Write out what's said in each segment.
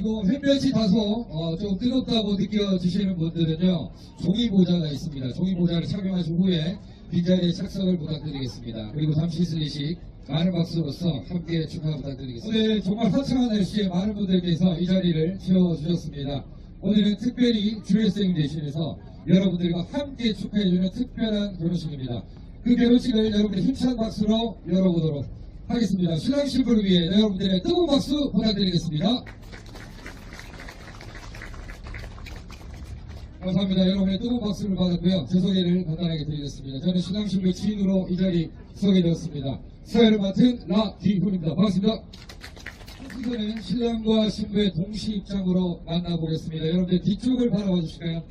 그리고 햇볕이 다소 어, 좀 뜨겁다고 느껴지시는 분들은요 종이 모자가 있습니다. 종이 모자를 착용하신 후에 빈자리에 착석을 부탁드리겠습니다. 그리고 잠시 슬리식 많은 박수로서 함께 축하 부탁드리겠습니다. 오늘 정말 화창한 날씨에 많은 분들께서 이 자리를 채워주셨습니다. 오늘은 특별히 주례쌤 대신해서 여러분들과 함께 축하해주는 특별한 결혼식입니다. 그 결혼식을 여러분들의 힘찬 박수로 열어보도록 하겠습니다. 신랑 신부를 위해 여러분들의 뜨거운 박수 부탁드리겠습니다. 감사합니다. 여러분의 뜨거운 박수를 받았고요. 제 소개를 간단하게 드리겠습니다. 저는 신랑 신부 지인으로 이 자리 소개되었습니다. 사회를 맡은 라디훈입니다. 반갑습니다. 이번에는 신랑과 신부의 동시 입장으로 만나보겠습니다. 여러분들 뒤쪽을 바라봐 주실까요?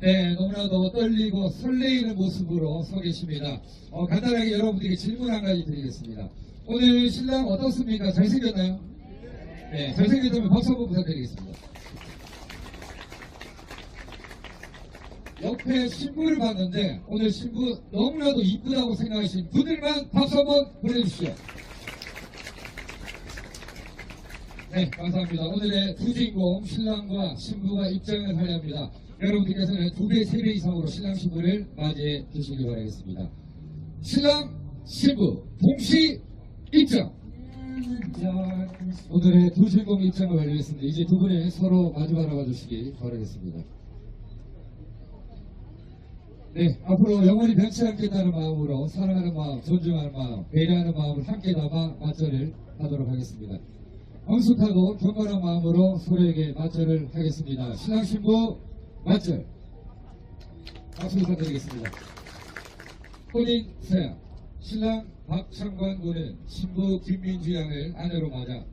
네, 너무나도 떨리고 설레이는 모습으로 서 계십니다. 어, 간단하게 여러분들에게 질문 한 가지 드리겠습니다. 오늘 신랑 어떻습니까? 잘생겼나요? 네, 잘생겼다면 박수 한번 부탁드리겠습니다. 옆에 신부를 봤는데 오늘 신부 너무나도 이쁘다고 생각하시는 분들만 박수 한번 보내주시죠. 네, 감사합니다. 오늘의 두 주인공 신랑과 신부가 입장을 하려 합니다. 여러분들께서는 두 배, 세 배 이상으로 신랑 신부를 맞이해 주시기 바라겠습니다. 신랑, 신부 동시 입장. 오늘의 두 주인공 입장을 완료했습니다. 이제 두 분의 서로 마주 바라봐 주시기 바라겠습니다. 네, 앞으로 영원히 변치 않겠다는 마음으로 사랑하는 마음, 존중하는 마음, 배려하는 마음을 함께 담아 맞절을 하도록 하겠습니다. 엄숙하고 경건한 마음으로 서로에게 맞절을 하겠습니다. 신랑 신부 맞절. 박수 부탁드리겠습니다. 혼인 서약. 신랑 박창관 군은 신부 김민주 양을 아내로 맞아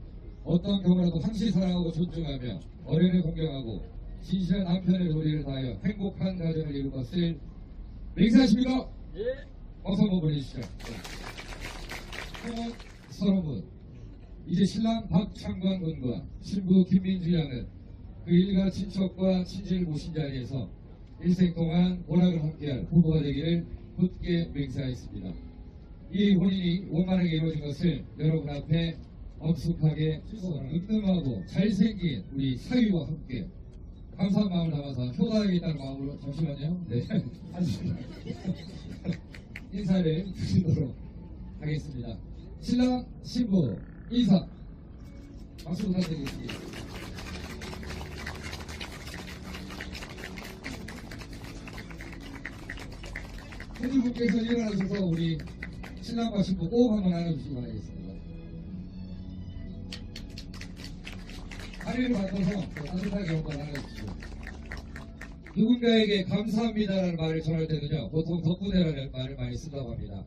어떤 경우라도 항시 사랑하고 존중하며 어른을 공경하고 진실한 남편의 도리를 다하여 행복한 가정을 이룰 것을 맹세하십니까? 예. 어서 한번 보내주시죠. 홍원 서로문 이제 신랑 박창관 군과 신부 김민주 양은 그 일가 친척과 친지를 모신 자리에서 일생 동안 오락을 함께할 부부가 되기를 굳게 맹세하였습니다. 이 혼인이 원만하게 이루어진 것을 여러분 앞에 엄숙하게 은능하고 잘생긴 우리 사위와 함께 감사한 마음을 담아서 효도하겠다는 마음으로 잠시만요. 네. 인사를 드리도록 하겠습니다. 신랑 신부 인사 박수 부탁드리겠습니다. 손님분께서 일어나셔서 우리 신랑과 신부 꼭 한번 안아주시기 바라겠습니다. 다리를 바꿔서 따뜻하게 한번 안아주시죠. 누군가에게 감사합니다라는 말을 전할 때는요, 보통 덕분에라는 말을 많이 쓴다고 합니다.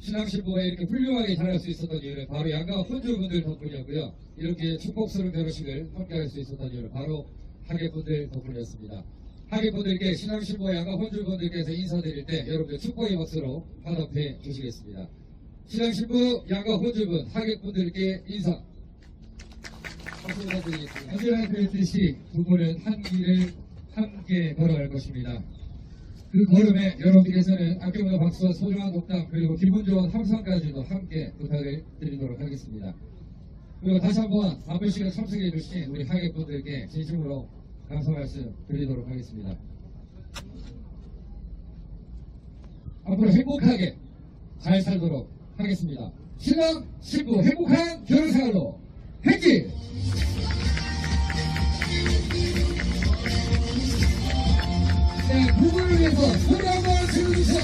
신랑 신부가 이렇게 훌륭하게 잘할 수 있었던 이유는 바로 양가 혼주분들 덕분이었고요. 이렇게 축복스러운 결혼식을 함께할 수 있었던 이유는 바로 하객분들 덕분이었습니다. 하객분들께 신랑 신부와 양가 혼주분들께서 인사드릴 때 여러분들 축복의 박수로 화답해 주시겠습니다. 신랑 신부, 양가 혼주분, 하객분들께 인사. 부탁드리겠습니다. 언제나 그랬듯이 두 분은 한 길을 함께 걸어갈 것입니다. 그 걸음에 여러분께서는 아낌없는 박수와 소중한 독담 그리고 기분 좋은 함성까지도 함께 부탁을 드리도록 하겠습니다. 그리고 다시 한번 바쁜 시간 참석해 주신 우리 하객분들께 진심으로 감사 말씀 드리도록 하겠습니다. 앞으로 행복하게 잘 살도록 하겠습니다. 신랑, 신부 행복한 결혼생활로 행진! 부분을 위해서 공감과 지금 서